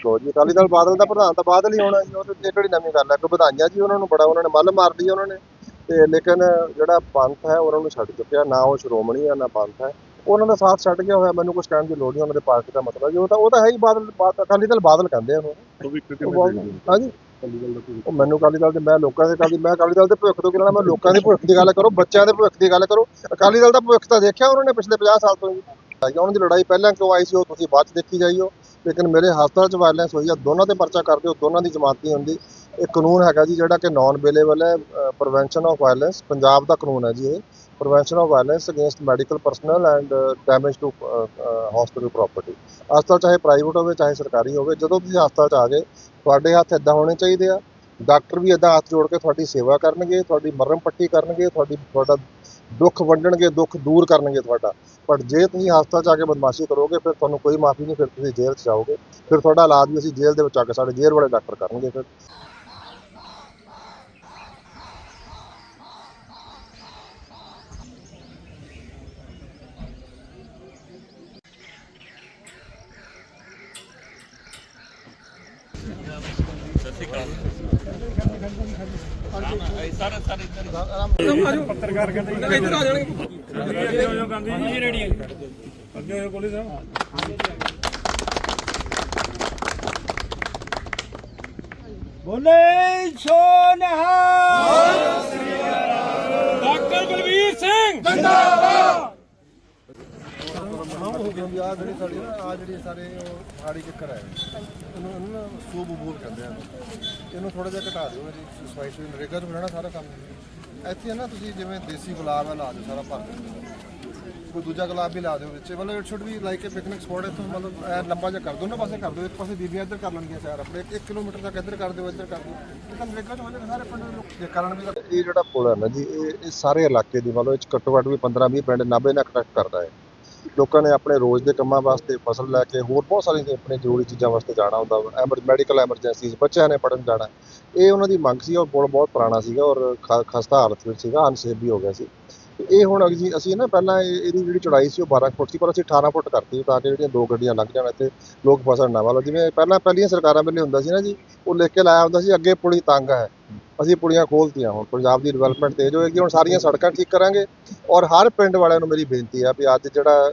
ਕੁਝ ਹੋ ਜੀ ਅਕਾਲੀ ਦਲ ਬਾਦਲ ਦਾ ਪ੍ਰਧਾਨ ਤਾਂ ਬਾਦਲ ਹੀ ਹੋਣਾ ਜੀ ਉਹ ਤੇ ਕਿਹੜੀ ਨਵੀਂ ਗੱਲ ਹੈ। ਕੋਈ ਵਧਾਈਆਂ ਜੀ ਉਹਨਾਂ ਨੂੰ ਬੜਾ ਉਹਨਾਂ ਨੇ ਮੱਲ ਮਾਰ ਲਈ ਉਹਨਾਂ ਨੇ। ਤੇ ਲੇਕਿਨ ਜਿਹੜਾ ਪੰਥ ਹੈ ਉਹਨਾਂ ਨੂੰ ਛੱਡ ਚੁੱਕਿਆ। ਨਾ ਉਹ ਸ਼੍ਰੋਮਣੀ ਹੈ ਨਾ ਪੰਥ ਹੈ। ਉਹਨਾਂ ਦਾ ਸਾਥ ਛੱਡ ਗਿਆ ਹੋਇਆ ਮੈਨੂੰ ਕੁਝ ਕਹਿਣ ਦੀ ਲੋੜ ਨਹੀਂ ਉਹਨਾਂ ਦੇ ਪਾਰਟੀ ਦਾ ਮਤਲਬ ਜੀ ਉਹ ਤਾਂ ਉਹ ਤਾਂ ਹੈ ਹੀ ਬਾਦਲ ਬਾਦ- ਅਕਾਲੀ ਦਲ ਬਾਦਲ ਕਹਿੰਦੇ ਆ ਉਹਨੂੰ ਹਾਂਜੀ। ਉਹ ਮੈਨੂੰ ਅਕਾਲੀ ਦਲ ਦੇ ਮੈਂ ਲੋਕਾਂ ਦੇ ਅਕਾਲੀ ਮੈਂ ਅਕਾਲੀ ਦਲ ਦੇ ਭਵਿੱਖ ਤੋਂ ਕਿਹੜਾ ਮੈਂ ਲੋਕਾਂ ਦੇ ਭਵਿੱਖ ਦੀ ਗੱਲ ਕਰੋ ਬੱਚਿਆਂ ਦੇ ਭਵਿੱਖ ਦੀ ਗੱਲ ਕਰੋ। ਅਕਾਲੀ ਦਲ ਦਾ ਭਵਿੱਖ ਤਾਂ ਦੇਖਿਆ ਉਹਨਾਂ ਨੇ ਪਿਛਲੇ 50 ਸਾਲ ਤੋਂ ਜੀ ਉਹਨਾਂ ਦੀ ਲੜਾਈ ਪਹਿਲਾਂ ਕਿਉਂ ਆਈ ਸੀ ਉਹ ਤੁਸੀਂ ਬਾਅਦ ਚ ਦੇਖੀ ਜਾਈਓ। ਲੇਕਿਨ ਮੇਰੇ ਹਸਪਤਾਲ ਚ ਵਾਇਲੈਂਸ ਹੋਈ ਆ, ਦੋਨਾਂ ਤੇ ਪਰਚਾ ਕਰਦੇ ਹੋ ਦੋਨਾਂ ਦੀ ਜ਼ਮਾਨਤ ਨਹੀਂ ਹੁੰਦੀ। ਇਹ ਕਾਨੂੰਨ ਹੈਗਾ ਜੀ ਜਿਹੜਾ ਕਿ ਨਾਨ ਅਵੇਲੇਬਲ ਹੈ ਪ੍ਰੀਵੈਂਸ਼ਨ ਆਫ ਵਾਇਲੈਂਸ ਪੰਜਾਬ ਦਾ ਕਾਨੂੰਨ ਹੈ ਜੀ ਇਹ। Prevention of violence against medical personal and damage to hospital property ਹਸਪਤਾਲ ਚਾਹੇ ਪ੍ਰਾਈਵੇਟ ਹੋਵੇ, ਚਾਹੇ ਸਰਕਾਰੀ ਹੋਵੇ, ਜਦੋਂ ਤੁਸੀਂ ਹਸਪਤਾਲ ਚ ਆ ਗਏ, ਤੁਹਾਡੇ ਹੱਥ ਇਦਾਂ ਹੋਣੇ ਚਾਹੀਦੇ ਆ। ਡਾਕਟਰ ਵੀ ਇਦਾਂ ਹੱਥ ਜੋੜ ਕੇ ਤੁਹਾਡੀ ਸੇਵਾ ਕਰਨਗੇ, ਤੁਹਾਡੀ ਮਰਮ ਪੱਟੀ ਕਰਨਗੇ, ਤੁਹਾਡੀ, ਤੁਹਾਡਾ ਦੁੱਖ ਵੰਡਣਗੇ, ਦੁੱਖ ਦੂਰ ਕਰਨਗੇ ਤੁਹਾਡਾ। ਪਰ ਜੇ ਤੁਸੀਂ ਹਸਪਤਾਲ ਚ ਆ ਕੇ ਬਦਮਾਸ਼ੀ ਕਰੋਗੇ, ਫਿਰ ਤੁਹਾਨੂੰ ਕੋਈ ਮਾਫੀ ਨਹੀਂ, ਫਿਰ ਤੁਸੀਂ ਜੇਲ੍ਹ ਚ ਜਾਓਗੇ। ਫਿਰ ਤੁਹਾਡਾ ਇਲਾਜ ਵੀ ਅਸੀਂ ਜੇਲ੍ਹ ਦੇ ਵਿੱਚ ਆ ਕੇ, ਸਾਡੇ ਜੇਲ੍ਹ ਵਾਲੇ ਡਾਕਟਰ ਕਰਨਗੇ ਫਿਰ। ਪੱਤਰਕਾਰ ਕਹਿੰਦੇ ਇੱਧਰ ਆ ਜਾਣਗੇ ਅੱਗੇ ਹੋ ਗਾਂਧੀ ਜੀ ਰੈਡੀ ਅੱਗੇ ਹੋ ਕੋਲੀ ਸਾਹਿਬ ਬੋਲੇ ਸੋ ਡਾਕਟਰ ਬਲਵੀਰ ਸਿੰਘ। ਹੋ ਗਈ ਆ ਜਿਹੜੀ ਸਾਡੀ ਨਾ ਆ ਜਿਹੜੀ ਸਾਰੇ ਉਹ ਹਾੜੀ ਚੱਕਰ ਹੈ ਇਹਨੂੰ ਇਹਨੂੰ ਨਾ ਸੂਬ ਬੂਬ ਕਹਿੰਦੇ ਆ ਇਹਨੂੰ। ਥੋੜਾ ਜਿਹਾ ਘਟਾ ਦਿਓ ਜੀ ਸਫ਼ਾਈ ਸੁਈ ਨਰੇਗਾ ਤੋਂ ਰਹਿਣਾ ਸਾਰਾ ਕੰਮ ਇੱਥੇ ਨਾ ਤੁਸੀਂ ਜਿਵੇਂ ਦੇਸੀ ਗੁਲਾਬ ਹੈ ਲਾ ਦਿਓ ਸਾਰਾ ਭਰ ਕੋਈ ਦੂਜਾ ਗੁਲਾਬ ਵੀ ਲਾ ਦਿਓ ਵਿੱਚ। ਮਤਲਬ it should be like a picnic spot ਹੈ ਮਤਲਬ ਐ ਲੰਬਾ ਜਿਹਾ ਕਰ ਦਿਓ ਨਾ ਪਾਸੇ ਕਰ ਦਿਓ, ਇੱਕ ਪਾਸੇ ਬੀਬੀਆਂ ਇੱਧਰ ਕਰ ਲੈਣਗੀਆਂ ਸੈਰ ਆਪਣੇ। 1 ਕਿਲੋਮੀਟਰ ਤੱਕ ਇੱਧਰ ਕਰ ਦਿਓ, ਇੱਧਰ ਕਰ ਦਿਓ। ਇਹ ਤਾਂ ਨਰੇਗਾ ਚ ਹੋ ਜਾਏਗਾ ਸਾਰੇ ਪਿੰਡ ਦੇ ਲੋਕ ਇਹ ਕਰਨ ਵੀ ਇਹ ਜਿਹੜਾ ਪੁਲ ਹੈ ਨਾ ਜੀ, ਇਹ ਸਾਰੇ ਇਲਾਕੇ ਦੀ ਮਤਲਬ ਇਹ ਘੱਟੋ ਘੱਟ ਵੀ 15 20 ਪਿੰਡ ਨਾਭੇ ਨਾਲ ਕਨੈਕਟ ਕਰਦਾ ਹੈ। ਲੋਕਾਂ ਨੇ ਆਪਣੇ ਰੋਜ਼ ਦੇ ਕੰਮਾਂ ਵਾਸਤੇ ਫਸਲ ਲੈ ਕੇ ਹੋਰ ਬਹੁਤ ਸਾਰੀਆਂ ਆਪਣੇ ਜ਼ਰੂਰੀ ਚੀਜ਼ਾਂ ਵਾਸਤੇ ਜਾਣਾ ਹੁੰਦਾ ਐਮਰ ਮੈਡੀਕਲ ਐਮਰਜੈਂਸੀਜ਼ ਬੱਚਿਆਂ ਨੇ ਪੜਨ ਜਾਣਾ। ਇਹ ਉਹਨਾਂ ਦੀ ਮੰਗ ਸੀ ਔਰ ਪੁਲ ਬਹੁਤ ਪੁਰਾਣਾ ਸੀਗਾ ਔਰ ਖ- ਖਸਤਾ ਹਾਲਤ ਵਿੱਚ ਸੀਗਾ ਅਨਸੇਫ ਵੀ ਹੋ ਗਿਆ ਸੀ। ਤੇ ਇਹ ਹੁਣ ਜੀ ਅਸੀਂ ਨਾ ਪਹਿਲਾਂ ਇਹ- ਇਹਦੀ ਜਿਹੜੀ ਚੌੜਾਈ ਸੀ ਉਹ 12 ਫੁੱਟ ਸੀ ਪਰ ਅਸੀਂ 18 ਫੁੱਟ ਕਰਤੀ ਤਾਂ ਕਿ ਜਿਹੜੀਆਂ ਦੋ ਗੱਡੀਆਂ ਲੰਘ ਜਾਣ ਇੱਥੇ ਲੋਕ ਫਸਣ ਨਾ ਵਾਲਾ। ਜਿਵੇਂ ਪਹਿਲਾਂ ਪਹਿਲੀਆਂ ਸਰਕਾਰਾਂ ਵੇਲੇ ਹੁੰਦਾ ਸੀ ਨਾ ਜੀ ਉਹ ਲਿਖ ਕੇ ਲਾਇਆ ਹੁੰਦਾ ਸੀ ਅੱਗੇ ਪੁਲੀ ਤੰਗ ਹੈ। ਅਸੀਂ ਪੁਲੀਆਂ ਖੋਲਤੀਆਂ ਹੁਣ ਪੰਜਾਬ ਦੀ ਡਿਵੈਲਪਮੈਂਟ ਤੇਜ਼ ਹੋਏਗੀ ਹੁਣ ਸਾਰੀਆਂ ਸੜਕਾਂ ਠੀਕ ਕਰਾਂਗੇ। ਔਰ ਹਰ ਪਿੰਡ ਵਾਲਿਆਂ ਨੂੰ ਮੇਰੀ ਬੇਨਤੀ ਆ ਵੀ ਅੱਜ ਜਿਹੜਾ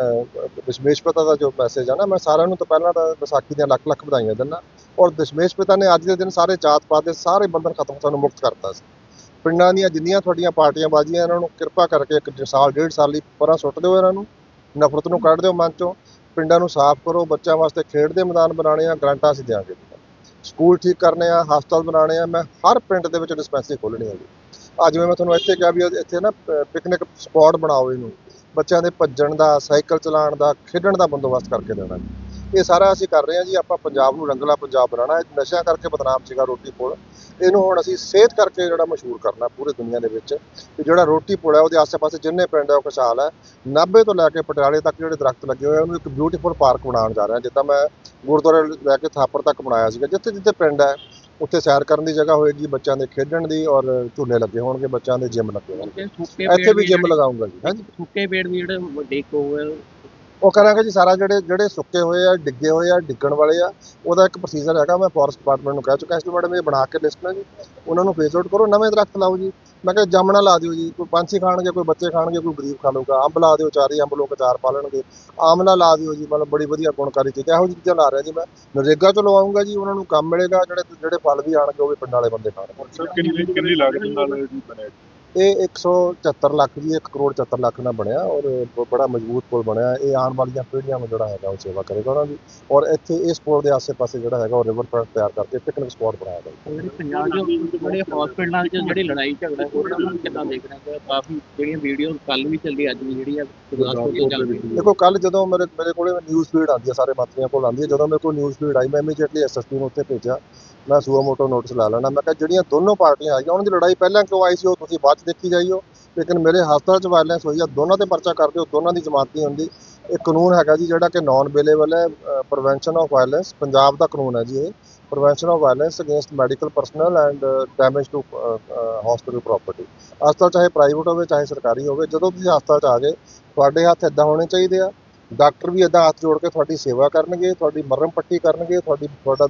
ਅਹ, ਦਸ਼ਮੇਸ਼ ਪਿਤਾ ਦਾ ਜੋ ਮੈਸੇਜ ਆ ਨਾ ਮੈਂ ਸਾਰਿਆਂ ਨੂੰ ਤਾਂ ਪਹਿਲਾਂ ਤਾਂ ਵਿਸਾਖੀ ਦੀਆਂ ਲੱਖ ਲੱਖ ਵਧਾਈਆਂ ਦਿੰਦਾ। ਔਰ ਦਸ਼ਮੇਸ਼ ਪਿਤਾ ਨੇ ਅੱਜ ਦੇ ਦਿਨ ਸਾਰੇ ਜਾਤ ਪਾਤ ਦੇ ਸਾਰੇ ਬੰਧਨ ਖਤਮ ਸਾਨੂੰ ਮੁਕਤ ਕਰਤਾ ਸੀ। ਪਿੰਡਾਂ ਦੀਆਂ ਜਿੰਨੀਆਂ ਤੁਹਾਡੀਆਂ ਪਾਰਟੀਆਂ ਬਾਜੀਆਂ ਇਹਨਾਂ ਨੂੰ ਕਿਰਪਾ ਕਰਕੇ ਇੱਕ ਸਾਲ, ਡੇਢ ਸਾਲ ਲਈ ਪਰਾਂ ਸੁੱਟ ਦਿਓ ਇਹਨਾਂ ਨੂੰ, ਨਫ਼ਰਤ ਨੂੰ ਕੱਢ ਦਿਓ ਮਨ ਚੋਂ, ਪਿੰਡਾਂ ਨੂੰ ਸਾਫ਼ ਕਰੋ, ਬੱਚਿਆਂ ਵਾਸਤੇ ਖੇਡ ਦੇ ਮੈਦਾਨ ਬਣਾਉਣੇ ਆ, ਗਰੰਟਾਂ ਅਸੀਂ ਦਿਆਂਗੇ। ਸਕੂਲ ਠੀਕ ਕਰਨੇ ਆ, ਹਸਪਤਾਲ ਬਣਾਉਣੇ ਆ, ਮੈਂ ਹਰ ਪਿੰਡ ਦੇ ਵਿੱਚ ਡਿਸਪੈਂਸਰੀ ਖੋਲ੍ਹਣੀ ਹੈ ਜੀ ਅੱਜ ਮੈਂ ਤੁਹਾਨੂੰ ਇੱਥੇ ਕਿਹਾ ਵੀ ਇੱਥੇ ਨਾ ਪਿਕਨਿਕ ਸਪੌਟ ਬਣਾਓ ਇਹਨੂੰ। ਬੱਚਿਆਂ ਦੇ ਭੱਜਣ ਦਾ, ਸਾਈਕਲ ਚਲਾਉਣ ਦਾ, ਖੇਡਣ ਦਾ ਬੰਦੋਬਸਤ ਕਰਕੇ ਦੇਣਾ। ਜੀ ਇਹ ਸਾਰਾ ਅਸੀਂ ਕਰ ਰਹੇ ਹਾਂ ਜੀ, ਆਪਾਂ ਪੰਜਾਬ ਨੂੰ ਰੰਗਲਾ ਪੰਜਾਬ ਬਣਾਉਣਾ ਇਹ ਨਸ਼ਿਆਂ ਕਰਕੇ ਬਦਨਾਮ ਸੀਗਾ ਰੋਟੀ ਕੋਲ। ਇਹਨੂੰ ਹੁਣ ਅਸੀਂ ਸਿਹਤ ਕਰਕੇ ਜਿਹੜਾ ਮਸ਼ਹੂਰ ਕਰਨਾ ਪੂਰੀ ਦੁਨੀਆ ਦੇ ਵਿੱਚ ਤੇ ਜਿਹੜਾ ਰੋਟੀ ਪੁਲ ਹੈ ਉਹਦੇ ਆਸ-ਪਾਸੇ ਜਿੰਨੇ ਪਿੰਡ ਹੈ ਉਹ ਖੁਸ਼ਹਾਲ ਹੈ। 90 ਤੋਂ ਲੈ ਕੇ ਪਟਿਆਲੇ ਤੱਕ ਜਿਹੜੇ ਦਰਖਤ ਲੱਗੇ ਹੋਏ ਆ ਉਹਨੂੰ ਇੱਕ ਬਿਊਟੀਫੁਲ ਪਾਰਕ ਬਣਾਉਣ ਜਾ ਰਹੇ। ਹਾਂ ਜਿੱਦਾਂ ਮੈਂ ਗੁਰਦੁਆਰੇ ਲੈ ਕੇ ਥਾਪਰ ਤੱਕ ਬਣਾਇਆ ਸੀਗਾ। ਜਿੱਥੇ ਜਿੱਥੇ ਪਿੰਡ ਹੈ ਉੱਥੇ ਸੈਰ ਕਰਨ ਦੀ ਜਗ੍ਹਾ ਹੋਏਗੀ ਬੱਚਿਆਂ ਦੇ ਖੇਡਣ ਦੀ ਔਰ ਝੂਲੇ ਲੱਗੇ ਹੋਣਗੇ ਬੱਚਿਆਂ ਦੇ ਜਿਮ ਲੱਗੇ ਹੋਣਗੇ। ਇੱਥੇ ਵੀ ਜਿਮ ਲਗਾਉਂਗਾ ਜੀ ਹਾਂਜੀ। ਸੁੱਕੇ ਪੇੜ ਵੀ ਜਿਹੜੇ ਵੱਡੇ ਕੋ ਉਹ ਕਰਾਂਗੇ ਜੀ, ਸਾਰਾ ਜਿਹੜੇ ਜਿਹੜੇ ਸੁੱਕੇ ਹੋਏ ਆ, ਡਿੱਗੇ ਹੋਏ ਆ, ਡਿੱਗਣ ਵਾਲੇ ਆ, ਉਹਦਾ ਇੱਕ ਪ੍ਰੋਸੀਜਰ ਹੈਗਾ, ਮੈਂ ਫੋਰੈਸਟ ਡਿਪਾਰਟਮੈਂਟ ਨੂੰ ਕਹਿ ਚੁੱਕਾ, ਇਸ ਮੈਡਮ ਇਹ ਬਣਾ ਕੇ ਲਿਸਟ ਨਾ ਜੀ, ਉਹਨਾਂ ਨੂੰ ਫੇਸ ਆਊਟ ਕਰੋ, ਨਵੇਂ ਦਰਖਤ ਲਾਓ ਜੀ। ਮੈਂ ਕਿਹਾ ਜਾਮਣਾ ਲਾ ਦਿਓ ਜੀ, ਕੋਈ ਪੰਛੀ ਖਾਣਗੇ, ਕੋਈ ਬੱਚੇ ਖਾਣਗੇ, ਕੋਈ ਗਰੀਬ ਖਾ ਲਊਗਾ, ਅੰਬ ਲਾ ਦਿਓ, ਚਾਰੇ ਅੰਬ ਲੋਕ ਅਚਾਰ ਪਾ ਲੈਣਗੇ ਆਮਲਾ ਲਾ ਦਿਓ ਜੀ, ਮਤਲਬ ਬੜੀ ਵਧੀਆ ਗੁਣਕਾਰੀ ਚੀਜ਼ ਇਹੋ ਜਿਹੀ ਚੀਜ਼ਾਂ ਲਾ ਰਿਹਾ ਜੀ ਮੈਂ। ਨਰੇਗਾ ਤੋਂ ਲਵਾਉਂਗਾ ਜੀ, ਉਹਨਾਂ ਨੂੰ ਕੰਮ ਮਿਲੇਗਾ, ਜਿਹੜੇ ਜਿਹੜੇ ਫਲ ਵੀ ਆਣਗੇ, ਉਹ ਵੀ ਪਿੰਡ ਵਾਲੇ ਬੰਦੇ ਖਾਣਗੇ। ਸਰ ਕਿੰਨੀ ਕਿੰਨੀ ਲਾਗਤ ਨਾਲ ਬਣਿਆ ਇਹ 174 ਲੱਖ ਜੀ 1 ਕਰੋੜ 74 ਲੱਖ ਨਾਲ ਬਣਿਆ ਔਰ ਬ- ਬੜਾ ਮਜ਼ਬੂਤ ਪੁਲ ਬਣਿਆ। ਇਹ ਆਉਣ ਵਾਲੀਆਂ ਪੀੜ੍ਹੀਆਂ ਨੂੰ ਜਿਹੜਾ ਹੈਗਾ ਉਹ ਸੇਵਾ ਕਰੇਗਾ ਉਹਨਾਂ ਦੀ। ਔਰ ਇੱਥੇ ਇਸ ਪੁਲ ਦੇ ਆਸ-ਪਾਸੇ ਜਿਹੜਾ ਹੈਗਾ ਉਹ ਰਿਵਰ ਫਰੰਟ ਤਿਆਰ ਕਰਕੇ ਪਿਕਨਿਕ ਸਪੌਟ ਬਣਾਇਆ ਜਾਏਗਾ ਜਿਹੜੇ ਪੰਜਾਬ ਦੇ ਜਿਹੜੇ ਹਸਪੀਟਲਾਂ 'ਚ ਜਿਹੜੀ ਲੜਾਈ ਝਗੜਾ ਹੋ ਰਿਹਾ ਉਹਨਾਂ ਨੂੰ ਕਿੱਦਾਂ ਦੇਖ ਰਹੇ ਹੋ ਕਾਫੀ ਜਿਹੜੀਆਂ ਵੀਡੀਓ ਕੱਲ ਵੀ ਚੱਲੀ ਅੱਜ ਵੀ ਜਿਹੜੀ ਆ ਗੁਰਦਾਸਪੁਰ ਦੀ ਚੱਲ ਰਹੀ ਦੇਖੋ ਕੱਲ ਜਦੋਂ ਮੇਰੇ ਮੇਰੇ ਕੋਲੇ ਨਿਊਜ਼ ਫੀਡ ਆਉਂਦੀ ਹੈ ਸਾਰੇ ਮੰਤਰੀਆਂ ਕੋਲ ਆਉਂਦੀ ਹੈ ਜਦੋਂ ਮੇਰੇ ਕੋਲ ਨਿਊਜ਼ ਫੀਡ ਆਈ ਮੈਂ ਇਮੀਡੀਏਟਲੀ ਐਸਐਸਪੀ ਨੂੰ ਉੱਥੇ ਭੇਜਿਆ। ਮੈਂ ਸੂਆ ਮੋਟੋ ਨੋਟਿਸ ਲਾ ਲੈਣਾ ਮੈਂ ਕਿਹਾ ਜਿਹੜੀਆਂ ਦੋਨੋਂ ਪਾਰਟੀਆਂ ਆਈਆਂ ਉਹਨਾਂ ਦੀ ਲੜਾਈ ਪਹਿਲਾਂ ਕਿਉਂ ਆਈ ਸੀ, ਉਹ ਤੁਸੀਂ ਬਾਅਦ ਚ ਦੇਖੀ ਜਾਈਓ। ਲੇਕਿਨ ਮੇਰੇ ਹਸਪਤਾਲ ਚ ਵਾਇਲੈਂਸ ਹੋਈ ਆ, ਦੋਨਾਂ ਤੇ ਪਰਚਾ ਕਰਦੇ ਹੋ, ਦੋਨਾਂ ਦੀ ਜ਼ਮਾਨਤ ਨਹੀਂ ਹੁੰਦੀ। ਇਹ ਕਾਨੂੰਨ ਹੈਗਾ ਜੀ, ਜਿਹੜਾ ਕਿ ਨਾਨ ਅਵੇਲੇਬਲ ਹੈ ਪ੍ਰੀਵੈਂਸ਼ਨ ਆਫ ਵਾਇਲੈਂਸ ਪੰਜਾਬ ਦਾ ਕਾਨੂੰਨ ਹੈ ਜੀ ਇਹ। Prevention of violence against medical personal and damage to hospital property ਹਸਪਤਾਲ ਚਾਹੇ ਪ੍ਰਾਈਵੇਟ ਹੋਵੇ, ਚਾਹੇ ਸਰਕਾਰੀ ਹੋਵੇ, ਜਦੋਂ ਤੁਸੀਂ ਹਸਪਤਾਲ ਚ ਆ ਗਏ, ਤੁਹਾਡੇ ਹੱਥ ਇਦਾਂ ਹੋਣੇ ਚਾਹੀਦੇ ਆ। ਡਾਕਟਰ ਵੀ ਇਦਾਂ ਹੱਥ ਜੋੜ ਕੇ ਤੁਹਾਡੀ ਸੇਵਾ ਕਰਨਗੇ, ਤੁਹਾਡੀ ਮਰਮ ਪੱਟੀ ਕਰਨਗੇ, ਤੁਹਾਡੀ, ਤੁਹਾਡਾ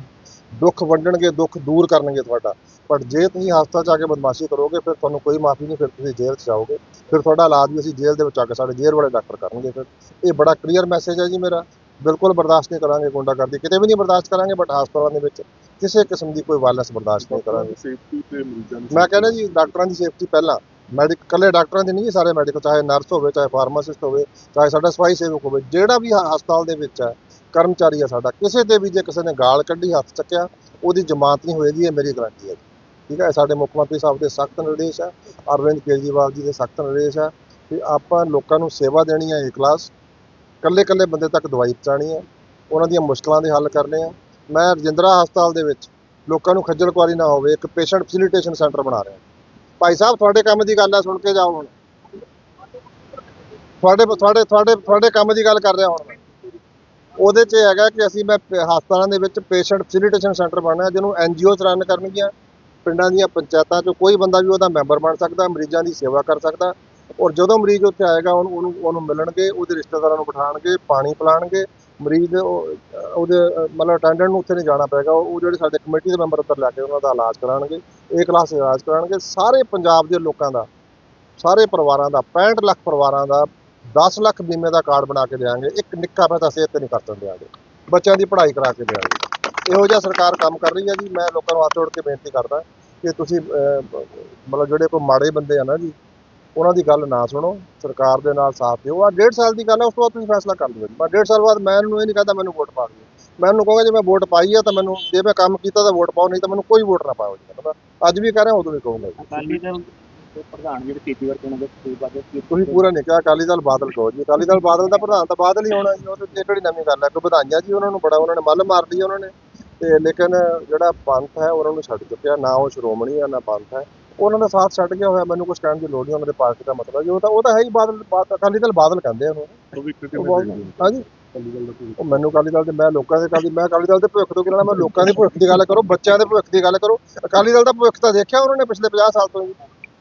ਦੁੱਖ ਵੰਡਣਗੇ ਦੁੱਖ ਦੂਰ ਕਰਨਗੇ ਤੁਹਾਡਾ। ਪਰ ਜੇ ਤੁਸੀਂ ਹਸਪਤਾਲ 'ਚ ਆ ਕੇ ਬਦਮਾਸ਼ੀ ਕਰੋਗੇ ਫਿਰ ਤੁਹਾਨੂੰ ਕੋਈ ਮਾਫੀ ਨਹੀਂ ਫਿਰ ਤੁਸੀਂ ਜੇਲ੍ਹ 'ਚ ਜਾਓਗੇ। ਫਿਰ ਤੁਹਾਡਾ ਇਲਾਜ ਵੀ ਅਸੀਂ ਜੇਲ੍ਹ ਦੇ ਵਿੱਚ ਆ ਕੇ ਸਾਡੇ ਜੇਲ੍ਹ ਵਾਲੇ ਡਾਕਟਰ ਕਰਨਗੇ ਫਿਰ। ਇਹ ਬੜਾ ਕਲੀਅਰ ਮੈਸੇਜ ਹੈ ਜੀ ਮੇਰਾ। ਬਿਲਕੁਲ ਬਰਦਾਸ਼ਤ ਨਹੀਂ ਕਰਾਂਗੇ ਗੁੰਡਾਗਰਦੀ। ਕਿਤੇ ਵੀ ਨਹੀਂ ਬਰਦਾਸ਼ਤ ਕਰਾਂਗੇ ਬਟ ਹਸਪਤਾਲਾਂ ਦੇ ਵਿੱਚ ਕਿਸੇ ਕਿਸਮ ਦੀ ਕੋਈ ਵਾਇਲੈਂਸ ਬਰਦਾਸ਼ਤ ਨਹੀਂ ਕਰਾਂਗੇ। ਸੇਫਟੀ ਤੇ ਮਰੀਜ਼ਾਂ ਦੀ ਮੈਂ ਕਹਿੰਦਾ ਜੀ ਡਾਕਟਰਾਂ ਦੀ ਸੇਫਟੀ ਪਹਿਲਾਂ। ਮੈਡੀਕਲ ਕੱਲੇ ਡਾਕਟਰਾਂ ਦੀ ਨਹੀਂ ਜੀ ਸਾਰੇ ਮੈਡੀਕਲ ਚਾਹੇ ਨਰਸ ਹੋਵੇ ਚਾਹੇ ਫਾਰਮਾਸਿਸਟ ਹੋਵੇ ਚਾਹੇ ਸਾਡਾ ਸਫ਼ਾਈ ਸੇਵਕ ਹੋਵੇ ਜਿਹੜਾ ਵੀ ਹਸਪਤਾਲ ਦੇ ਵਿੱਚ ਹੈ ਕਰਮਚਾਰੀ ਆ ਸਾਡਾ, ਕਿਸੇ ਤੇ ਵੀ ਜੇ ਕਿਸੇ ਨੇ ਗਾਲ ਕੱਢੀ, ਹੱਥ ਚੱਕਿਆ, ਉਹਦੀ ਜ਼ਮਾਨਤ ਨਹੀਂ ਹੋਏਗੀ, ਇਹ ਮੇਰੀ ਗਾਰੰਟੀ ਹੈ ਠੀਕ ਹੈ ਸਾਡੇ ਮੁੱਖ ਮੰਤਰੀ ਸਾਹਿਬ ਦੇ ਸਖਤ ਨਿਰਦੇਸ਼ ਆ ਅਰਵਿੰਦ ਕੇਜਰੀਵਾਲ ਜੀ ਦੇ ਸਖਤ ਨਿਰਦੇਸ਼ ਆ ਕਿ ਆਪਾਂ ਲੋਕਾਂ ਨੂੰ ਸੇਵਾ ਦੇਣੀ ਹੈ ਏ ਕਲਾਸ ਕੱਲੇ ਕੱਲੇ ਬੰਦੇ ਤੱਕ ਦਵਾਈ ਪਹੁੰਚਾਉਣੀ ਹੈ, ਉਹਨਾਂ ਦੀਆਂ ਮੁਸ਼ਕਲਾਂ ਦੇ ਹੱਲ ਕਰਨੇ ਆ ਮੈਂ ਰਜਿੰਦਰਾ ਹਸਪਤਾਲ ਦੇ ਵਿੱਚ ਲੋਕਾਂ ਨੂੰ ਖੱਜਲ ਖੁਆਰੀ ਨਾ ਹੋਵੇ, ਇੱਕ ਪੇਸ਼ੈਂਟ ਫੈਸਿਲਿਟੇਸ਼ਨ ਸੈਂਟਰ ਬਣਾ ਰਿਹਾ। ਭਾਈ ਸਾਹਿਬ, ਤੁਹਾਡੇ ਕੰਮ ਦੀ ਗੱਲ ਹੈ, ਸੁਣ ਕੇ ਜਾਓ ਹੁਣ। ਤੁਹਾਡੇ ਤੁਹਾਡੇ ਤੁਹਾਡੇ ਤੁਹਾਡੇ ਕੰਮ ਦੀ ਗੱਲ ਕਰ ਰਿਹਾ ਹੁਣ ਉਹਦੇ 'ਚ ਇਹ ਹੈਗਾ ਕਿ ਅਸੀਂ ਮੈਂ ਪ- ਹਸਪਤਾਲਾਂ ਦੇ ਵਿੱਚ ਪੇਸ਼ੈਂਟ ਫੈਸਿਲਿਟੇਸ਼ਨ ਸੈਂਟਰ ਬਣਾਇਆ ਜਿਹਨੂੰ ਐਨਜੀਓਜ਼ ਰਨ ਕਰਨਗੀਆਂ। ਪਿੰਡਾਂ ਦੀਆਂ ਪੰਚਾਇਤਾਂ 'ਚੋਂ ਕੋਈ ਬੰਦਾ ਵੀ ਉਹਦਾ ਮੈਂਬਰ ਬਣ ਸਕਦਾ ਮਰੀਜ਼ਾਂ ਦੀ ਸੇਵਾ ਕਰ ਸਕਦਾ। ਔਰ ਜਦੋਂ ਮਰੀਜ਼ ਉੱਥੇ ਆਏਗਾ ਉਹਨੂੰ ਉਹਨੂੰ ਉਹਨੂੰ ਮਿਲਣਗੇ ਉਹਦੇ ਰਿਸ਼ਤੇਦਾਰਾਂ ਨੂੰ ਬਿਠਾਣਗੇ ਪਾਣੀ ਪਿਲਾਣਗੇ ਮਰੀਜ਼ ਦੇ ਉਹ- ਉਹਦੇ ਅ, ਮਤਲਬ ਅਟੈਂਡੈਂਟ ਨੂੰ ਉੱਥੇ ਨਹੀਂ ਜਾਣਾ ਪਏਗਾ। ਉਹ ਉਹ ਜਿਹੜੇ ਸਾਡੇ ਕਮੇਟੀ ਦੇ ਮੈਂਬਰ ਉੱਧਰ ਲੈ ਕੇ ਉਹਨਾਂ ਦਾ ਇਲਾਜ ਕਰਾਉਣਗੇ ਏ ਕਲਾਸ ਇਲਾਜ ਕਰਾਉਣਗੇ। ਸਾਰੇ ਪੰਜਾਬ ਦੇ ਲੋਕਾਂ ਦਾ ਸਾਰੇ ਪਰਿਵਾਰਾਂ ਦਾ 65 ਲੱਖ ਪਰਿਵਾਰਾਂ ਦਾ 10 ਲੱਖ ਬੀਮੇ ਦਾ ਕਾਰਡ ਬਣਾ ਕੇ ਦੇਵਾਂਗੇ ਇੱਕ ਨਿੱਕਾ ਪੈਸਾ ਸਿਹਤ ਤੇ ਨਹੀਂ ਖਰਚਣ ਦਿਆਂਗੇ, ਬੱਚਿਆਂ ਦੀ ਪੜ੍ਹਾਈ ਕਰਾ ਕੇ ਦੇਵਾਂਗੇ ਇਹੋ ਜਿਹਾ ਸਰਕਾਰ ਕੰਮ ਕਰ ਰਹੀ ਹੈ ਜੀ, ਮੈਂ ਲੋਕਾਂ ਨੂੰ ਹੱਥ ਜੋੜ ਕੇ ਬੇਨਤੀ ਕਰਦਾ ਕਿ ਤੁਸੀਂ ਮਤਲਬ ਜਿਹੜੇ ਕੋਈ ਮਾੜੇ ਬੰਦੇ ਆ ਨਾ ਜੀ, ਉਹਨਾਂ ਦੀ ਗੱਲ ਨਾ ਸੁਣੋ, ਸਰਕਾਰ ਦੇ ਨਾਲ ਸਾਥ ਦਿਓ। ਆ ਡੇਢ ਸਾਲ ਦੀ ਗੱਲ ਹੈ, ਉਸ ਤੋਂ ਬਾਅਦ ਤੁਸੀਂ ਫੈਸਲਾ ਕਰ ਲਿਓ ਮੈਂ ਡੇਢ ਸਾਲ ਬਾਅਦ ਮੈਂ ਇਹਨੂੰ ਇਹ ਨਹੀਂ ਕਹਦਾ ਮੈਨੂੰ ਵੋਟ ਪਾ ਦਿਓ। ਮੈਂ ਇਹਨੂੰ ਕਹਾਂਗਾ, ਜੇ ਮੈਂ ਵੋਟ ਪਾਈ ਆ ਤਾਂ ਮੈਨੂੰ, ਜੇ ਮੈਂ ਕੰਮ ਕੀਤਾ ਤਾਂ ਵੋਟ ਪਾਓ, ਨਹੀਂ ਤਾਂ ਮੈਨੂੰ ਕੋਈ ਵੋਟ ਨਾ ਪਾਓ ਜੀ ਅੱਜ ਵੀ ਕਹਿ ਰਿਹਾ, ਉਦੋਂ ਵੀ ਕਹੂੰਗਾ ਜੀ। ਪ੍ਰਧਾਨ ਜਿਹੜੇ ਕੀ ਤੁਸੀਂ ਪੂਰਾ ਨਹੀਂ ਕਿਹਾ ਅਕਾਲੀ ਦਲ ਬਾਦਲ ਕਹੋ ਜੀ। ਅਕਾਲੀ ਦਲ ਬਾਦਲ ਦਾ ਪ੍ਰਧਾਨ ਤਾਂ ਬਾਦਲ ਹੀ ਹੋਣਾ ਜੀ ਉਹ ਤੇ ਕਿਹੜੀ ਨਵੀਂ ਗੱਲ ਹੈ ਕੋਈ ਵਧਾਈਆਂ ਜੀ ਉਹਨਾਂ ਨੂੰ ਬੜਾ ਉਹਨਾਂ ਨੇ ਮੱਲ ਮਾਰ ਲਈ ਉਹਨਾਂ ਨੇ। ਤੇ ਲੇਕਿਨ ਜਿਹੜਾ ਪੰਥ ਹੈ ਉਹਨਾਂ ਨੂੰ ਛੱਡ ਚੁੱਕਿਆ ਨਾ ਉਹ ਸ਼੍ਰੋਮਣੀ ਹੈ ਨਾ ਪੰਥ ਹੈ। ਉਹਨਾਂ ਦਾ ਸਾਥ ਛੱਡ ਗਿਆ ਹੋਇਆ ਮੈਨੂੰ ਕੁਝ ਕਹਿਣ ਦੀ ਲੋੜ ਨਹੀਂ ਉਹਨਾਂ ਦੇ ਪਾਰਟੀ ਦਾ ਮਤਲਬ ਜੀ ਉਹ ਤਾਂ ਉਹ ਤਾਂ ਹੈ ਹੀ ਬਾਦਲ ਬਾਦ- ਅਕਾਲੀ ਦਲ ਬਾਦਲ ਕਹਿੰਦੇ ਆ ਉਹਨੂੰ। ਹਾਂਜੀ। ਉਹ ਮੈਨੂੰ ਅਕਾਲੀ ਦਲ ਦੇ ਮੈਂ ਲੋਕਾਂ ਦੇ ਅਕਾਲੀ ਮੈਂ ਅਕਾਲੀ ਦਲ ਦੇ ਭਵਿੱਖ ਤੋਂ ਕਿਹੜਾ ਮੈਂ ਲੋਕਾਂ ਦੇ ਭਵਿੱਖ ਦੀ ਗੱਲ ਕਰੋ ਬੱਚਿਆਂ ਦੇ ਭਵਿੱਖ ਦੀ ਗੱਲ ਕਰੋ। ਅਕਾਲੀ ਦਲ ਦਾ ਭਵਿੱਖ ਤਾਂ ਦੇਖਿਆ ਉਹਨਾਂ ਨੇ ਪਿਛਲੇ 50 ਸਾਲ ਤੋਂ ਜੀ।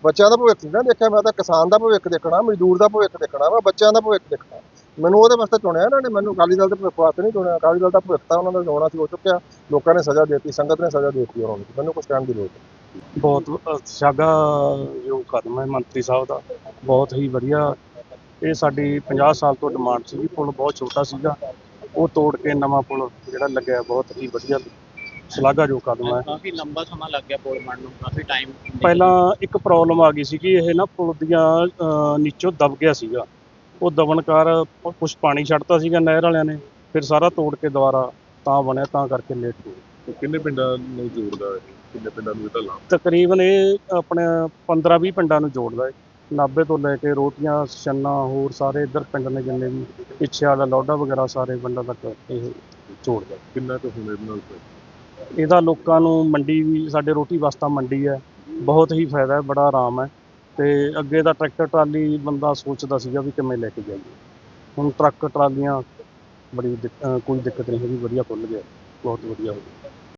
ਬੱਚਿਆਂ ਦਾ ਭਵਿੱਖ ਨਹੀਂ ਨਾ ਦੇਖਿਆ, ਮੈਂ ਤਾਂ ਕਿਸਾਨ ਦਾ ਭਵਿੱਖ ਦੇਖਣਾ, ਮਜ਼ਦੂਰ ਦਾ ਭਵਿੱਖ ਦੇਖਣਾ, ਮੈਂ ਬੱਚਿਆਂ ਦਾ ਭਵਿੱਖ ਦੇਖਣਾ। ਮੈਨੂੰ ਉਹਦੇ ਵਾਸਤੇ ਚੁਣਿਆ ਇਹਨਾਂ ਨੇ, ਮੈਨੂੰ ਅਕਾਲੀ ਦਲ ਦੇ ਭਵਿੱਖ ਵਾਸਤੇ ਨਹੀਂ ਚੁਣਿਆ। ਅਕਾਲੀ ਦਲ ਦਾ ਭਵਿੱਖ ਤਾਂ ਉਹਨਾਂ ਦਾ ਹੋਣਾ ਸੀ ਹੋ ਚੁੱਕਿਆ। ਲੋਕਾਂ ਨੇ ਸਜ਼ਾ ਦਿੱਤੀ, ਸੰਗਤ ਨੇ ਸਜ਼ਾ ਦਿੱਤੀ ਉਹਨਾਂ ਨੂੰ। ਮੈਨੂੰ ਕੁਝ ਕਹਿਣ ਦੀ ਲੋੜ ਨਹੀਂ। ਬਹੁਤ ਸ਼ਾਗਾ ਕਦਮ ਹੈ ਮੰਤਰੀ ਸਾਹਿਬ ਦਾ। ਬਹੁਤ ਹੀ ਵਧੀਆ। ਇਹ ਸਾਡੀ 50 ਸਾਲ ਤੋਂ ਡਿਮਾਂਡ ਸੀ ਪੁਲ ਬਹੁਤ ਛੋਟਾ ਸੀਗਾ। ਉਹ ਤੋੜ ਕੇ ਨਵਾਂ ਪੁਲ ਜਿਹੜਾ ਲੱਗਿਆ, ਬਹੁਤ ਹੀ ਵਧੀਆ। ਸ਼ਲਾਘਾਯੋਗ ਕਦਮ ਹੈ ਕਾਫੀ ਲੰਬਾ ਸਮਾਂ ਲੱਗ ਗਿਆ ਪੁਲ ਬਣਨ ਨੂੰ ਕਾਫੀ ਟਾਈਮ ਪਹਿਲਾਂ ਇੱਕ ਪ੍ਰੋਬਲਮ ਆ ਗਈ ਸੀ ਕਿ ਇਹ ਨਾ ਪੁਲ ਦੀਆਂ ਨੀਚੋਂ ਦਬ ਗਿਆ ਸੀਗਾ। ਉਹ ਦਬਣ ਕਾਰ ਕੁਝ ਪਾਣੀ ਛੱਡਤਾ ਸੀਗਾ ਨਹਿਰ ਵਾਲਿਆਂ ਨੇ ਫਿਰ ਸਾਰਾ ਤੋੜ ਕੇ ਦੁਬਾਰਾ ਤਾਂ ਬਣਿਆ ਤਾਂ ਕਰਕੇ ਲੇਟ ਹੋ ਤੇ ਕਿੰਨੇ ਪਿੰਡਾਂ ਨੂੰ ਜੋੜਦਾ ਹੈ ਕਿੰਨੇ ਪਿੰਡਾਂ ਨੂੰ ਇਹਦਾ ਲਾਭ? ਤਕਰੀਬਨ ਇਹ ਆਪਣੇ 15-20 ਪਿੰਡਾਂ ਨੂੰ ਜੋੜਦਾ ਹੈ ਨਾਭੇ ਤੋਂ ਲੈ ਕੇ ਰੋਟੀਆਂ ਛੰਨਾ ਹੋਰ ਸਾਰੇ ਇੱਧਰ ਪਿੰਡ ਨੇ ਜਿੰਨੇ ਵੀ ਪਿੱਛੇ ਵਾਲਾ ਲੋਡਾ ਵਗੈਰਾ ਸਾਰੇ ਪਿੰਡਾਂ ਤੱਕ ਇਹ ਜੋੜਦਾ। ਕਿੰਨਾ ਕੁ ਹੁਣ ਇਹਦੇ ਨਾਲ? ਇਹਦਾ ਲੋਕਾਂ ਨੂੰ ਮੰਡੀ ਵੀ, ਸਾਡੇ ਰੋਟੀ ਵਾਸਤਾ ਮੰਡੀ ਹੈ, ਬਹੁਤ ਹੀ ਫਾਇਦਾ ਹੈ, ਬੜਾ ਆਰਾਮ ਹੈ। ਤੇ ਅੱਗੇ ਦਾ ਟਰੈਕਟਰ ਟਰਾਲੀ ਬੰਦਾ ਸੋਚਦਾ ਸੀਗਾ ਵੀ ਕਿਵੇਂ ਲੈ ਕੇ ਜਾਈਏ। ਹੁਣ ਟਰੱਕ ਟਰਾਲੀਆਂ ਬੜੀ ਦਿੱਕ- ਅਹ ਕੋਈ ਦਿੱਕਤ ਨਹੀਂ ਹੈਗੀ, ਵਧੀਆ ਖੁੱਲ ਗਿਆ, ਬਹੁਤ ਵਧੀਆ ਹੋ ਗਿਆ।